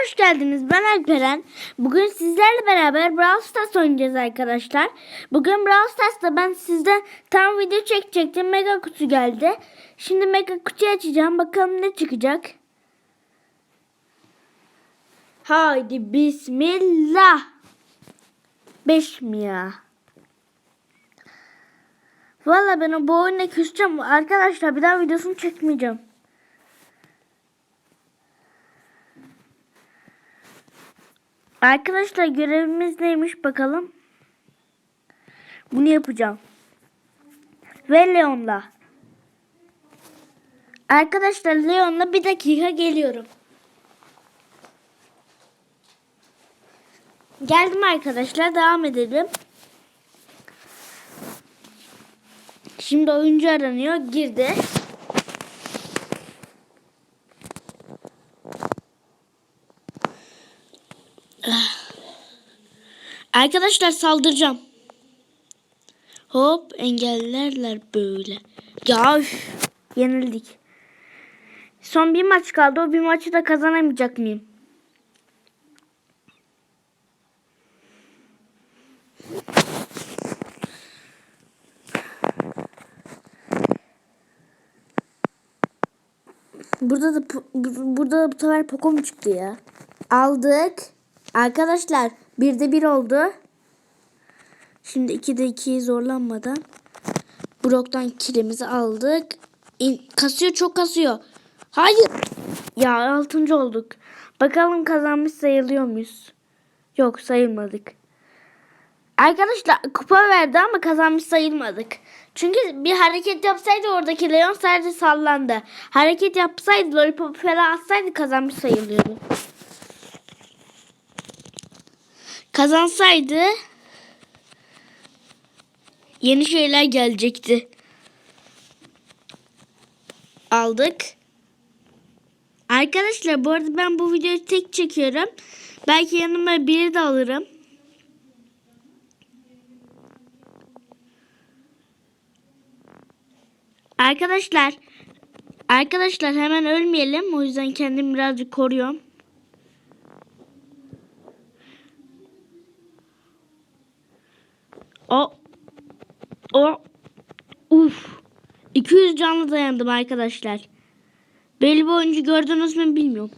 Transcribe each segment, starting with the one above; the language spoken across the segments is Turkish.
hoş geldiniz. Ben Alperen. Bugün sizlerle beraber Brawl Stars oynayacağız arkadaşlar. Bugün Brawl Stars'ta ben sizden tam video çekecektim. Mega kutu geldi. Şimdi mega kutuyu açacağım. Bakalım ne çıkacak. Haydi bismillah. 5 mi? Valla ben bu oyuna küseceğim. Arkadaşlar bir daha videosunu çekmeyeceğim. Arkadaşlar görevimiz neymiş bakalım. Bunu yapacağım. Ve Leon'la. Arkadaşlar Leon'la bir dakika geliyorum. Geldim arkadaşlar devam edelim. Şimdi oyuncu aranıyor. Girdi. Arkadaşlar saldıracağım. Hop engellerler böyle. Ya yenildik. Son bir maç kaldı. O bir maçı da kazanamayacak mıyım? Burada da burada da bu sefer Poco mu çıktı ya? Aldık. Arkadaşlar bir de bir oldu. Şimdi 2'de 2'yi zorlanmadan Brock'tan kilimizi aldık. İn- kasıyor çok kasıyor. Hayır. Ya altıncı olduk. Bakalım kazanmış sayılıyor muyuz? Yok sayılmadık. Arkadaşlar kupa verdi ama kazanmış sayılmadık. Çünkü bir hareket yapsaydı oradaki Leon sadece sallandı. Hareket yapsaydı Lollipop falan atsaydı kazanmış sayılıyordu. Kazansaydı yeni şeyler gelecekti. Aldık. Arkadaşlar bu arada ben bu videoyu tek çekiyorum. Belki yanıma biri de alırım. Arkadaşlar Arkadaşlar hemen ölmeyelim. O yüzden kendimi birazcık koruyorum. O uf 200 canlı dayandım arkadaşlar. Belli bir oyuncu gördünüz mü bilmiyorum.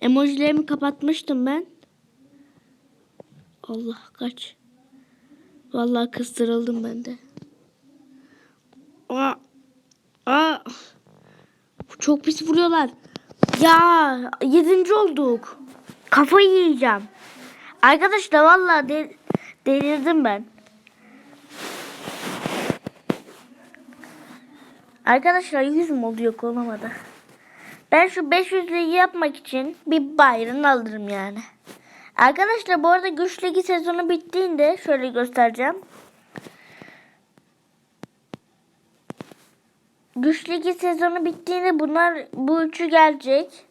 Emojilerimi kapatmıştım ben. Allah kaç. Vallahi kıstırıldım ben de. Aa, aa. Çok pis vuruyorlar. Ya yedinci olduk. Kafayı yiyeceğim. Arkadaşlar vallahi de- delirdim ben. Arkadaşlar 100 mü oldu yok olamadı. Ben şu 500 ligi yapmak için bir Byron alırım yani. Arkadaşlar bu arada güç ligi sezonu bittiğinde şöyle göstereceğim. Güç ligi sezonu bittiğinde bunlar bu üçü gelecek.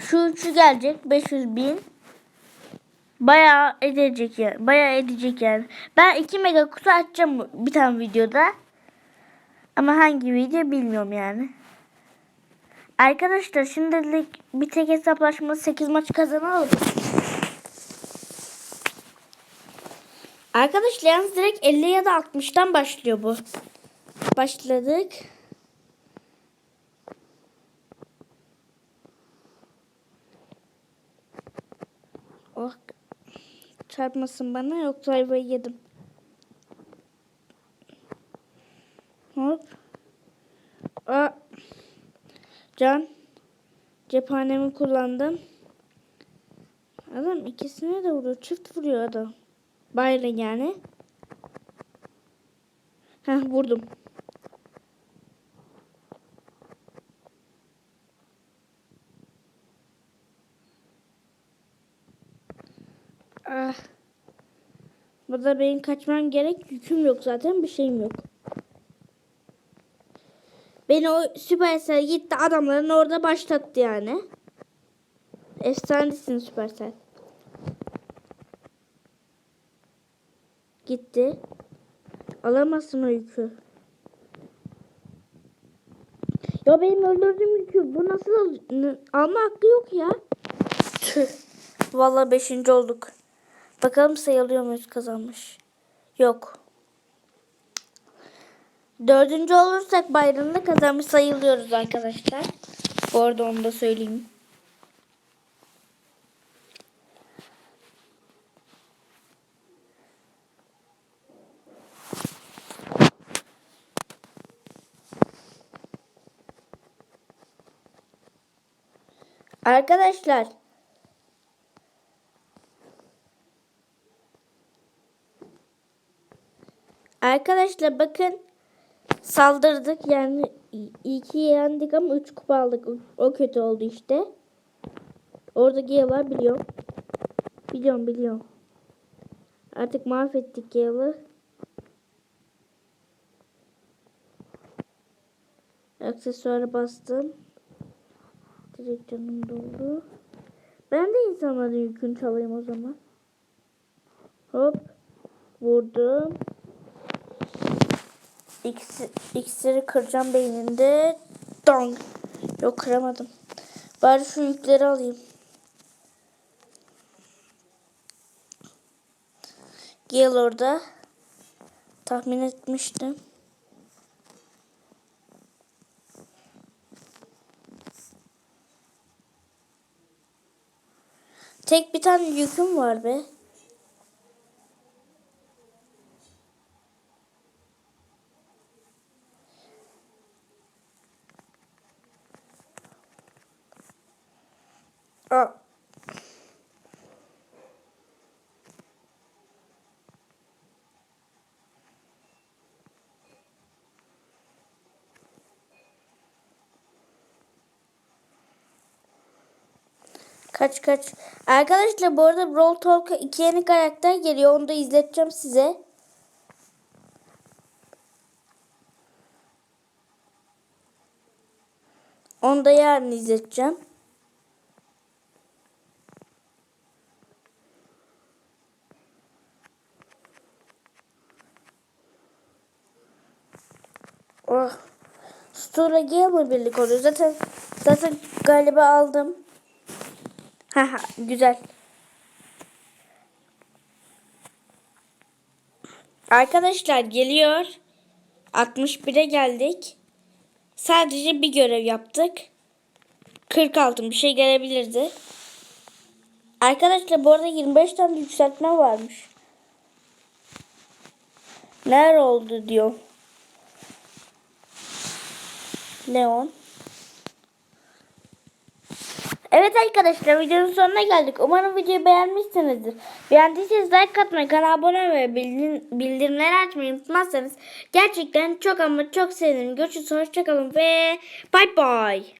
Şu üçü gelecek 500 bin. Bayağı edecek yani. Bayağı edecek yani. Ben 2 mega kutu açacağım bir tane videoda. Ama hangi video bilmiyorum yani. Arkadaşlar şimdilik bir tek hesaplaşma 8 maç kazanalım. Arkadaşlar yalnız direkt 50 ya da 60'tan başlıyor bu. Başladık. Oh. Çarpmasın bana yoksa ayvayı yedim. Hop. Aa. Can. Cephanemi kullandım. Adam ikisine de vuruyor. Çift vuruyor adam. Bayra yani. Heh vurdum. Ah. Burada benim kaçmam gerek. Yüküm yok zaten. Bir şeyim yok. Beni o Supercell gitti adamların orada başlattı yani. Efsanesin Supercell. Gitti. Alamazsın o yükü. Ya benim öldürdüğüm yükü bu nasıl al- alma hakkı yok ya. Tüh. Vallahi beşinci olduk. Bakalım sayılıyor muyuz kazanmış. Yok. Dördüncü olursak bayramda kazanmış sayılıyoruz arkadaşlar. Bu arada onu da söyleyeyim. Arkadaşlar Arkadaşlar bakın saldırdık yani iki yendik ama üç kupa aldık. O, kötü oldu işte. Orada Gale'lar biliyorum. Biliyorum biliyorum. Artık mahvettik Gale'ı. Aksesuarı bastım. Direkt canım doldu. Ben de insanların yükünü çalayım o zaman. Hop. Vurdum. İksir, iksiri kıracağım beyninde. Dong. Yok kıramadım. Bari şu yükleri alayım. Gel orada. Tahmin etmiştim. Tek bir tane yüküm var be. Aa. Kaç kaç. Arkadaşlar bu arada Brawl Talk'a iki yeni karakter geliyor. Onu da izleteceğim size. Onu da yarın izleteceğim. Oh. Stura Gamer birlik oluyor. Zaten zaten galiba aldım. Haha güzel. Arkadaşlar geliyor. 61'e geldik. Sadece bir görev yaptık. 46 bir şey gelebilirdi. Arkadaşlar bu arada 25 tane yükseltme varmış. Nerede oldu diyor. Leon. Evet arkadaşlar videonun sonuna geldik. Umarım videoyu beğenmişsinizdir. Beğendiyseniz like atmayı, kanala abone olmayı bildirimleri açmayı unutmazsanız gerçekten çok ama çok sevinirim. Görüşürüz, hoşçakalın ve bye bye.